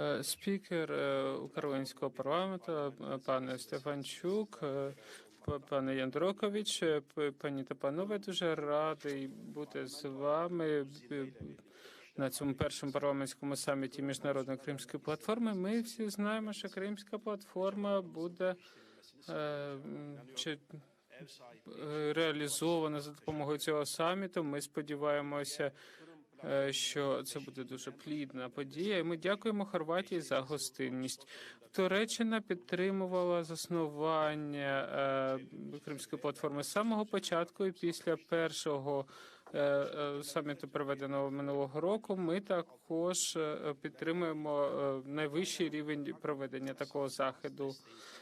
Е, Спікер е, українського парламенту, е, пане Стефанчук, пане Яндрокович, пані та панове, дуже радий бути з вами на цьому першому парламентському саміті міжнародної кримської платформи. Ми всі знаємо, що кримська платформа буде чи реалізована за допомогою цього саміту. Ми сподіваємося, що це буде дуже плідна подія. І ми дякуємо Хорватії за гостинність. Туреччина підтримувала заснування е, Кримської платформи з самого початку і після першого. Е, е, Саміту проведеного минулого року. Ми також е, підтримуємо найвищий рівень проведення такого заходу.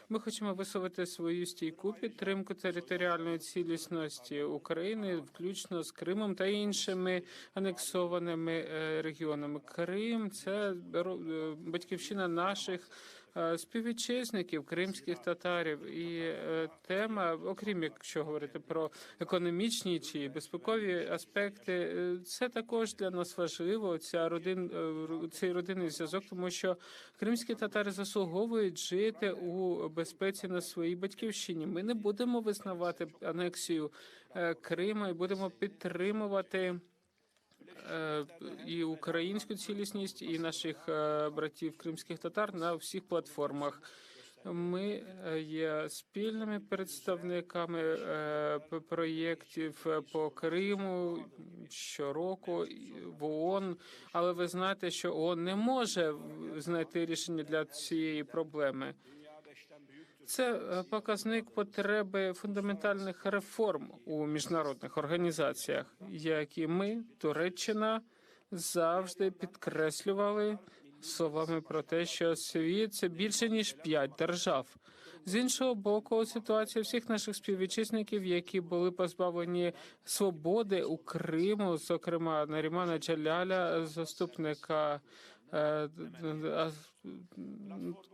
Ми хочемо висловити свою стійку підтримку територіальної цілісності України, включно з Кримом та іншими анексованими регіонами. Крим це батьківщина наших співвітчизників, кримських татарів. І е, тема, окрім якщо говорити про економічні чи безпекові аспекти, е, це також для нас важливо. Ця родин, е, цей родинний зв'язок, тому що кримські татари заслуговують жити у безпеці на своїй батьківщині. Ми не будемо визнавати анексію е, Крима і будемо підтримувати. І українську цілісність, і наших е, братів кримських татар на всіх платформах. Ми е, є спільними представниками е, проєктів по Криму щороку в ООН, але ви знаєте, що ООН не може знайти рішення для цієї проблеми. Це е, показник потреби фундаментальних реформ у міжнародних організаціях, які ми, Туреччина, завжди підкреслювали словами про те, що світ це більше ніж п'ять держав. З іншого боку, ситуація всіх наших співвітчизників, які були позбавлені свободи у Криму, зокрема Нарімана Джаляля, заступника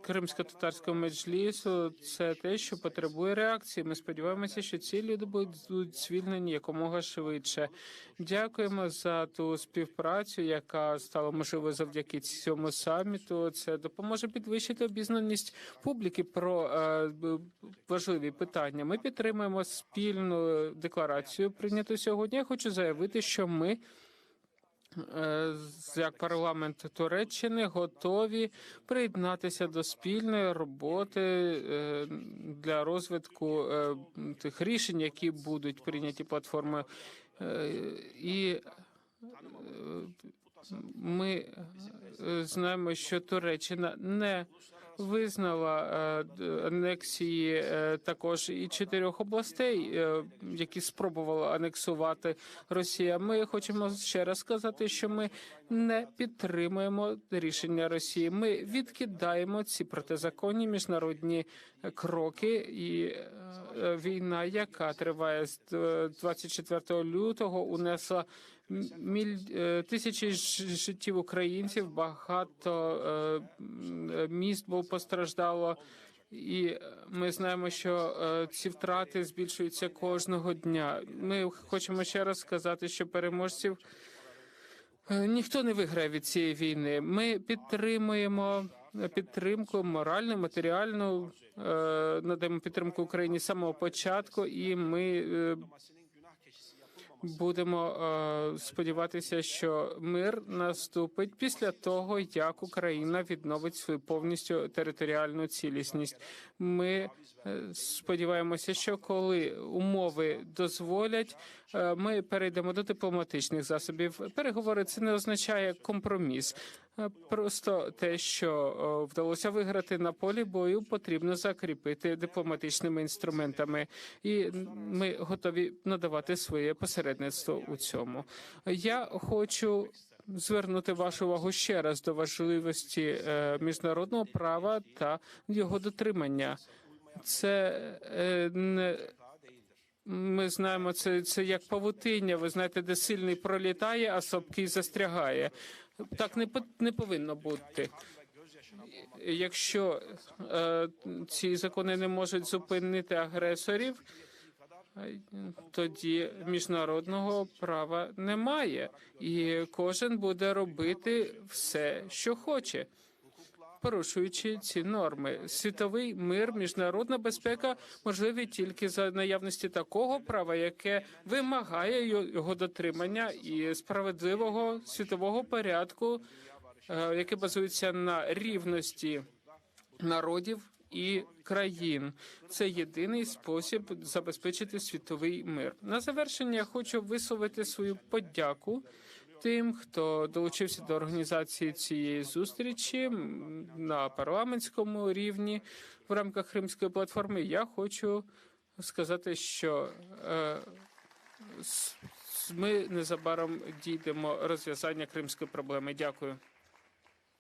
Кримсько-татарського меджлісу, це те, що потребує реакції. Ми сподіваємося, що ці люди будуть звільнені якомога швидше. Дякуємо за ту співпрацю, яка стала можливою завдяки цьому саміту. Це допоможе підвищити обізнаність публіки про е, важливі питання. Ми підтримуємо спільну декларацію, прийняту сьогодні. Я хочу заявити, що ми. Як парламент Туреччини готові приєднатися до спільної роботи е, для розвитку е, тих рішень, які будуть прийняті платформою. Е, І ми знаємо, що Туреччина не визнала е, анексії е, також і чотирьох областей, е, які спробувала анексувати Росія. Ми хочемо ще раз сказати, що ми не підтримуємо рішення Росії. Ми відкидаємо ці протизаконні міжнародні кроки і е, війна, яка триває з е, 24 лютого, унесла міль... е, тисячі життів українців, багато е, міст було постраждало. І ми знаємо, що е, ці втрати збільшуються кожного дня. Ми хочемо ще раз сказати, що переможців е, ніхто не виграє від цієї війни. Ми підтримуємо підтримку моральну, матеріальну, е, надаємо підтримку Україні з самого початку, і ми е, будемо е, сподіватися, що мир наступить після того, як Україна відновить свою повністю територіальну цілісність. Ми е, сподіваємося, що коли умови дозволять, е, ми перейдемо до дипломатичних засобів. Переговори це не означає компроміс. Е, Просто те, що е, вдалося виграти на полі бою, потрібно закріпити дипломатичними інструментами, і ми готові надавати своє посередництво у цьому. Я хочу звернути вашу увагу ще раз до важливості е, міжнародного права та його дотримання. Це не ми знаємо, це, це як павутиння. Ви знаєте, де сильний пролітає, а слабкий застрягає. Так не, не повинно бути. Якщо е, ці закони не можуть зупинити агресорів, тоді міжнародного права немає, і кожен буде робити все, що хоче. Порушуючи ці норми. Світовий мир, міжнародна безпека можливі тільки за наявності такого права, яке вимагає його дотримання і справедливого світового порядку, е, яке базується на рівності народів і країн. Це єдиний спосіб забезпечити світовий мир. На завершення я хочу висловити свою подяку тим, хто долучився до організації цієї зустрічі на парламентському рівні в рамках Кримської платформи. Я хочу сказати, що е, ми незабаром дійдемо розв'язання кримської проблеми. Дякую.